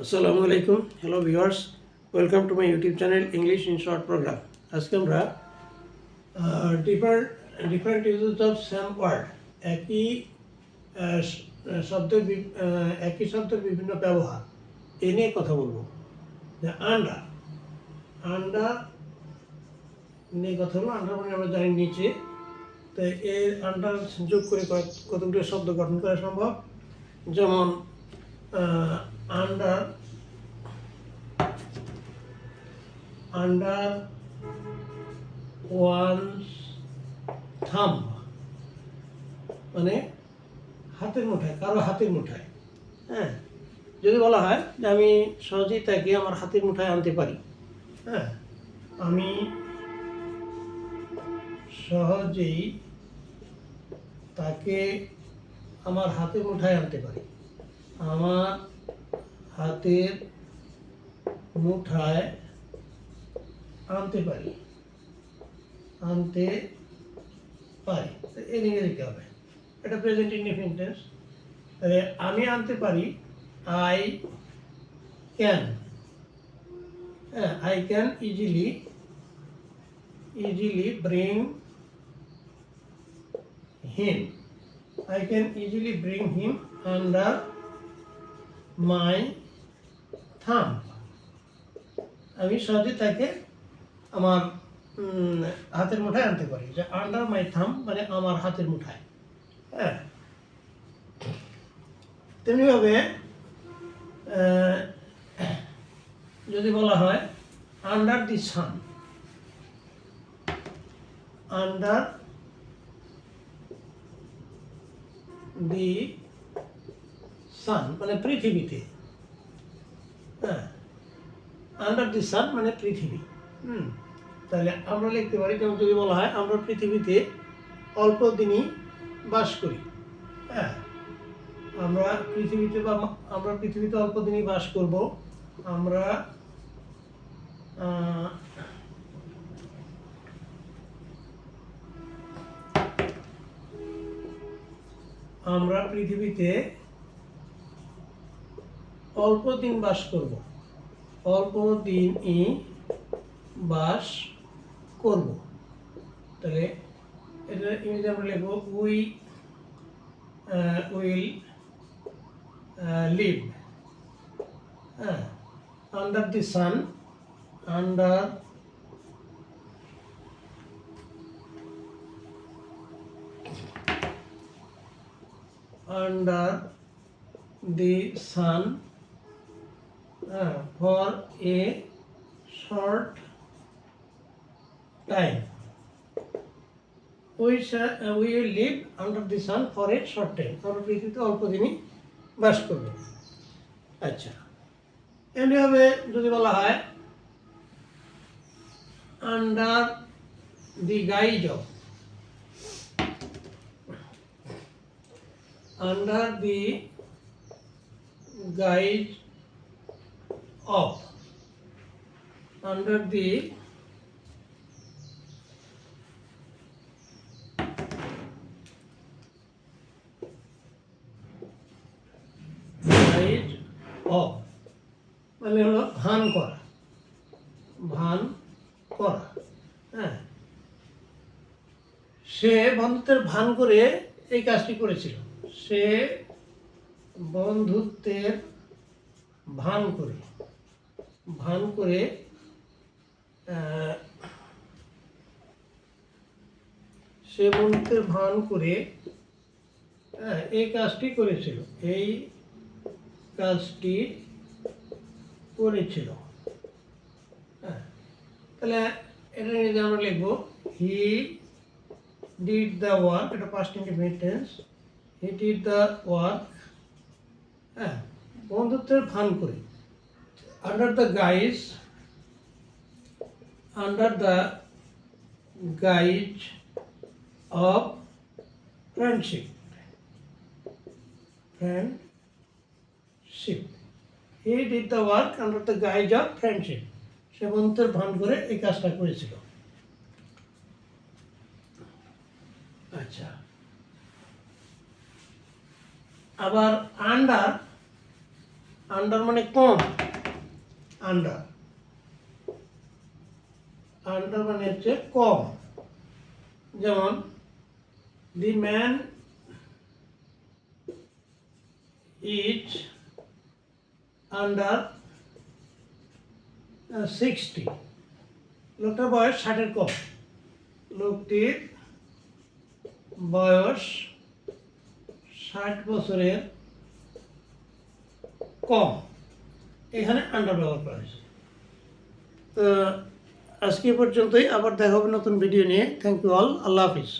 আসসালামু আলাইকুম। Hello viewers welcome to my YouTube channel English in short programme আজকে আমরা different different uses of same word একই শব্দের একই শব্দের বিভিন্ন ব্যবহার, এ নিয়ে কথা বলব। যে আন্ডা আন্ডা নিয়ে কথা বলব। আন্ডার মানে আমরা জানি নিচে। তো এর আন্ডার যোগ করে কত- কতগুলো শব্দ গঠন করা সম্ভব? যেমন আন্ডার আন্ডার ওয়ানস থাম মানে হাতের মুঠায়, কারও হাতের মুঠায় হ্যাঁ? যদি বলা হয় যে আমি সহজেই তাকে আমার হাতের মুঠায় আনতে পারি হ্যাঁ? আমি সহজেই তাকে আমার হাতের মুঠায় আনতে পারি। আমার হাতের মুঠায় আনতে পারি। আনতে পারি। এর হবে। এটা প্রেজেন্ট ইনডিফিনিট টেন্স তাহলে আমি আনতে পারি আই ক্যান হ্যাঁ I can easily easily bring him I can easily bring him under my thumb. আমি সহজে তাকে আমার হাতের মুঠায় আনতে পারি। যে আন্ডার মাই থাম মানে আমার হাতের মুঠায়। হ্যাঁ? তেমনিভাবে যদি বলা হয় under the sun under the সান মানে পৃথিবীতে। হ্যাঁ আন্ডার দি সান মানে পৃথিবী। হুম, তাহলে আমরা লিখতে পারি, যেমন যদি বলা হয়, আমরা পৃথিবীতে অল্প দিনই বাস করি। হ্যাঁ আমরা পৃথিবীতে বা আমরা পৃথিবীতে অল্প দিনই বাস করব। আমরা আমরা পৃথিবীতে অল্প দিন বাস করব। অল্প দিনই বাস করব। তাহলে এটা ইংরেজি আমরা লিখব, উই উইল লিভ। হ্যাঁ under the sun under under the sun uh, for a short time. We shall, uh, we will live under the sun for a short time. আমরা পৃথিবীতে অল্প দিনই বাস করব আচ্ছা এমনিভাবে যদি বলা হয় under the guise of under the guise of under the guise of মানে হলো ভান করা। ভান করা হ্যাঁ। সে বন্ধুত্বের ভান করে এই কাজটি করেছিল। সে বন্ধুত্বের ভান করে। ভান করে সে বন্ধুত্বের ভান করে হ্যাঁ, এই কাজটি করেছিল। এই কাজটি করেছিল। হ্যাঁ তাহলে এটা নিয়ে আমরা লিখব হি did দ্য ওয়ার্ক এটা past indefinite he he the work হ্যাঁ বন্ধুত্বের ভান করে। Under the guise under the guise of friendship friendship he did the work under the guise of friendship সে বন্ধুত্বের ভান করে এই কাজটা করেছিল। আচ্ছা। আবার আন্ডার আন্ডার মানে কম আন্ডার আন্ডার মানে হচ্ছে কম। যেমন the man is under sixty লোকটার বয়স ষাটের কম। লোকটির বয়স ষাট বছরের কম। এখানে আন্ডার ব্যবহার করা হয়েছে। তো আজকে পর্যন্তই, আবার দেখা হবে নতুন ভিডিও নিয়ে। থ্যাংক ইউ অল আল্লাহ হাফিজ।